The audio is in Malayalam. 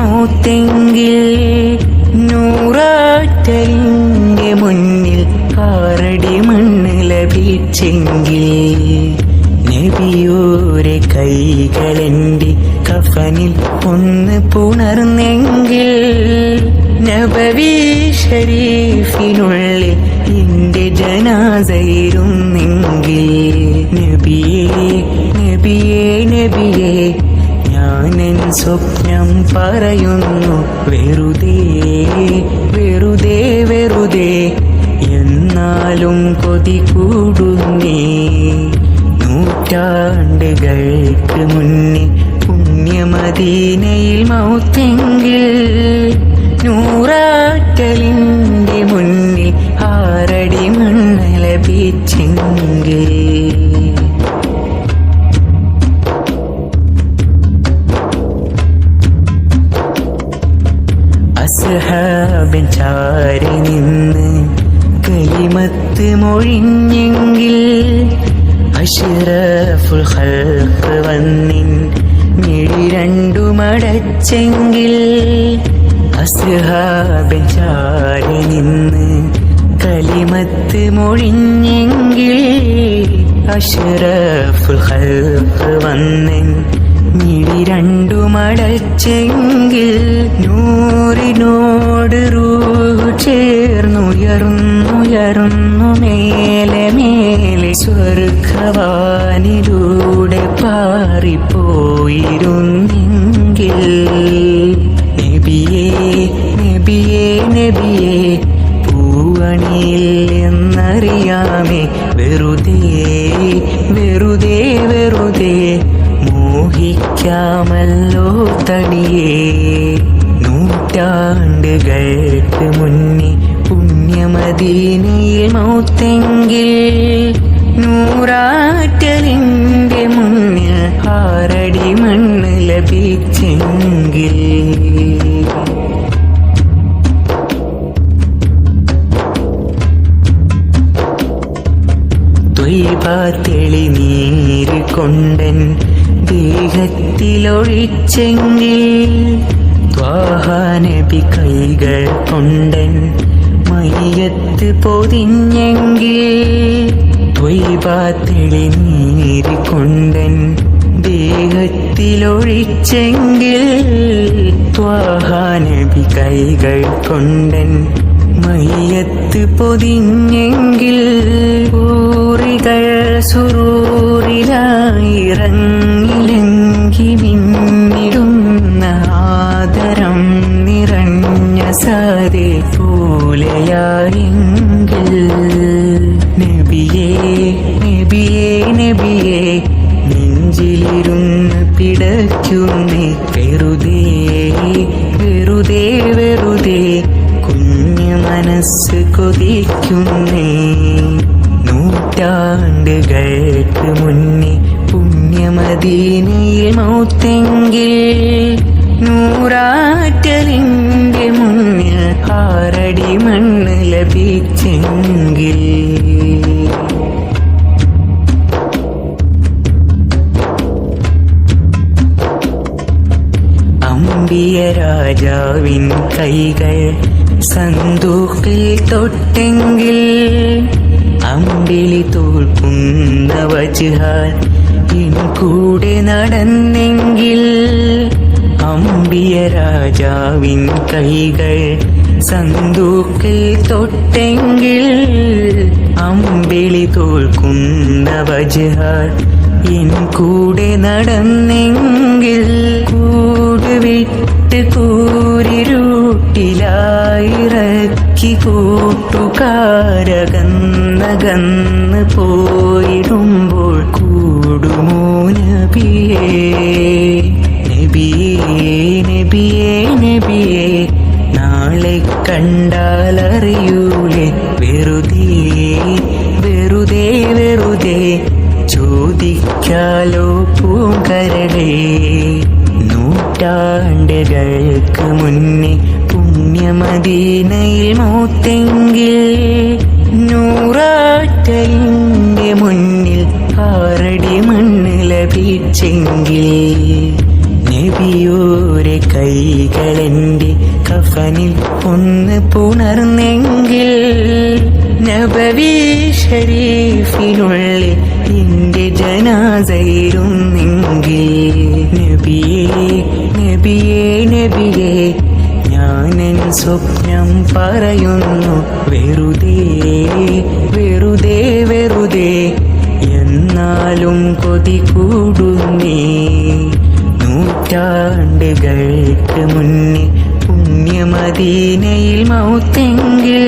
മൗത്തെങ്കിൽ നൂറാറ്റലിന്റെ മുന്നിൽ കാറടി മണ്ണ് ലഭിച്ചെങ്കിൽ നബിയോരെ കൈകളെന്റെ കഫനിൽ ഒന്ന് പുണർന്നെങ്കിൽ നബവി ഷരീഫിനുള്ളിൽ എന്റെ ജനാസയിരുന്നെങ്കിൽ നബിയേ നബിയേ നബിയേ. സ്വപ്നം പറയുന്നു. വെറുതെ വെറുതെ വെറുതെ എന്നാലും കൊതി കൂടുന്നേ. നൂറ്റാണ്ടുകൾക്ക് മുന്നേ പുണ്യമദീനയിൽ മൗത്തെങ്കിൽ നൂറാറ്റലിന്റെ മുന്നിൽ ആറടി മണ്ണ് അസ്ഹാബൻ ചാരി നിന്ന് കലിമത്ത് മൊഴിഞ്ഞെങ്കിൽ അഷ്റഫുൽ ഹൽക്ക് വന്നിൻ മിഴി രണ്ടു മടച്ചെങ്കിൽ അസ്ഹാബൻ ചാരി നിന്ന് കലിമത്ത് മൊഴിഞ്ഞെങ്കിൽ അഷ്റഫുൽ ഹൽക്ക് വന്നിൻ മിഴി രണ്ടു മടച്ചെങ്കിൽ ചേർന്നുയർന്നുയർന്നു മേലെ മേലെ സ്വർഗവാനിലൂടെ പാറിപ്പോയിരുന്നെങ്കിൽ. നബിയേ നബിയേ നബിയേ പൂവണിയിൽ എന്നറിയാമേ വെറുതെ വെറുതെ വെറുതെ മോഹിക്കാമല്ലോ തടിയേ നൂറ്റാണ്ടുകൾക്ക് മുന്നേ പുണ്യമദീനയിൽ മൗത്തെങ്കിൽ നൂറാറ്റലിന്റെ മുന്നിൽ ആറടി മണ്ണ് ലഭിച്ചെങ്കിൽ. തൊയ്പാത്തെളി നീര് കൊണ്ടൻ ദേഹത്തിലൊഴിച്ചെങ്കിൽ ത്വാഹാനബി കൈകൾ കൊണ്ടൻ മയ്യത്ത് പൊതിഞ്ഞെങ്കിൽ ത്വയ്പാത്തെളി നീര് കൊണ്ടൻ ദേഹത്തിലൊഴിച്ചെങ്കിൽ ത്വാഹാനബി കൈകൾ കൊണ്ടൻ മയ്യത്ത് പൊതിഞ്ഞെങ്കിൽ ഊറികൾ സുറൂറിലായിറങ്ങിലെങ്കി പോലെയായെങ്കിൽ നബിയേ നബിയേ നബിയേ നെഞ്ചിലിരുന്ന് പിടയ്ക്കുന്നേ. വെറുതേ വെറുതേ വെറുതേ കുഞ്ഞു മനസ്സ് കൊതിക്കുന്നേ. നൂറ്റാണ്ടുകൾക്ക് മുന്നേ പുണ്യമദീനയിൽ മൗത്തെങ്കിൽ നൂറാറ്റലിന്റെ ആറടി മണ്ണ് ലഭിച്ചെങ്കിൽ അമ്പിയ രാജാവിൻ കൈകൾ സന്തൂക്കിൽ തൊട്ടെങ്കിൽ. അമ്പിളി തോൽക്കുന്ന വജുഹാൽ ഇൻ കൂടെ നടന്നെങ്കിൽ. അമ്പിയ രാജാവിൻ കൈകൾ സന്തൂക്കിൽ തൊട്ടെങ്കിൽ അമ്പിളി തോൽക്കുന്ന വജുഹാൽ എൻ കൂടെ നടന്നെങ്കിൽ കൂടുവിട്ട് വിട്ട് കൂരിരുട്ടിലായിറക്കി കൂട്ടുകാരകന്നകന്ന് പോയിടുമ്പോൾ വെറുതെ വെറുതെ ചോദിക്കാലോ പൂങ്കരളേ. നൂറ്റാണ്ടുകൾക്ക് മുന്നേ പുണ്യമദീനയിൽ മൂത്തെങ്കിൽ നൂറാറ്റലിന്റെ മുന്നിൽ ആറടി മണ്ണ് ലഭിച്ചെങ്കിൽ നബിയോരെ കൈകളെന്റെ കഫനിൽ ഒന്ന് പുണർന്നെങ്കിൽ നബവി ഷരീഫിനുള്ളിൽ എന്റെ ജനാസയിരുന്നെങ്കിൽ. നബിയേ നബിയേ നബിയേ ഞാനൻ സ്വപ്നം പറയുന്നു. വെറുതെ വെറുതെ വെറുതെ എന്നാലും കൊതി കൂടുന്നേ. നൂറ്റാണ്ടുകൾക്ക് മുന്നേ പുണ്യമദീനയിൽ മൗത്തെങ്കിൽ